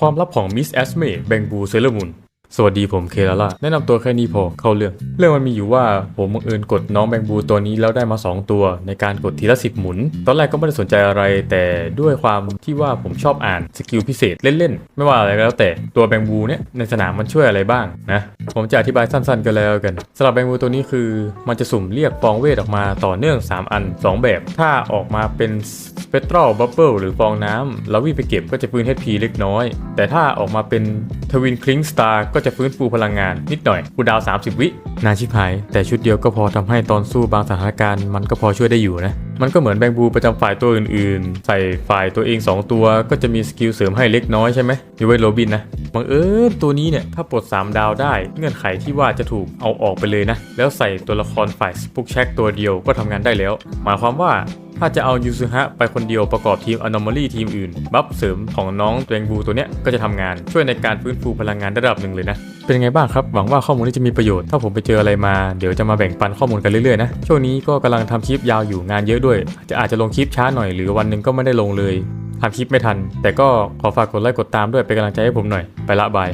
ความลับของมิสแอสเม่แบงบูเซเลมุน สวัสดีผมเคลาล่าแนะนำตัวแค่นี้พอเข้าเรื่อง เรื่องมันมีอยู่ว่าผมบังเอิญกดน้องแบงบูตัวนี้แล้วได้มา 2 ตัว ในการกดทีละสิบหมุน ตอนแรกก็ไม่ได้สนใจอะไร แต่ด้วยความที่ว่าผมชอบอ่านสกิลพิเศษเล่นๆ ไม่ว่าอะไรก็แล้วแต่ตัวแบงบูเนี่ยในสนามมันช่วยอะไรบ้างนะผมจะอธิบายสั้นๆ กันแล้วกันสำหรับแบงบูตัวนี้คือมันจะสุ่มเรียกฟองเวทออกมาต่อเนื่อง 3 อัน 2 แบบ ถ้าออกมาเป็นสเปกตรัลบับเบิลหรือฟองน้ำแล้ววิ่งไปเก็บก็จะฟื้น HP เล็กน้อย แต่ถ้าออกมาเป็นทวินคลิงสตาร์ก็จะฟื้นฟูพลังงานนิดหน่อยกูดาว 30 วิ นานชิบหาย แต่ชุดเดียวก็พอทำให้ตอนสู้บางสถานการณ์มันก็พอช่วยได้อยู่นะ มันก็เหมือนแบงบูประจำฝ่ายตัวอื่นๆ ใส่ฝ่ายตัวเอง 2 ตัว ก็จะมีสกิลเสริมให้เล็กน้อยใช่ไหมยกเวนโรบินนะบังเอิญตัวนี้เนี่ยถ้าปลด 3 ดาวได้ เงื่อนไขที่ว่าจะถูกเอาออกไปเลยนะ แล้วใส่ตัวละครฝ่ายสปุกแช็กตัวเดียวก็ทำงานได้แล้ว หมายความว่าถ้าจะเอายูซุฮะไปคนเดียวประกอบทีม Anomaly ทีมอื่น บัฟเสริมของน้องตัวงบูตัวเนี้ยก็จะทำงานช่วยในการฟื้นฟูพลังงานระดับหนึ่งเลยนะ เป็นไงบ้างครับ หวังว่าข้อมูลนี้จะมีประโยชน์ ถ้าผมไปเจออะไรมา เดี๋ยวจะมาแบ่งปันข้อมูลกันเรื่อยๆนะ ช่วงนี้ก็กำลังทำคลิปยาวอยู่งานเยอะด้วย จะอาจจะลงคลิปช้าหน่อยหรือวันหนึ่งก็ไม่ได้ลงเลยทำคลิปไม่ทัน แต่ก็ขอฝากกดไลค์กดตามด้วยเป็นกำลังใจให้ผมหน่อย ไปละบาย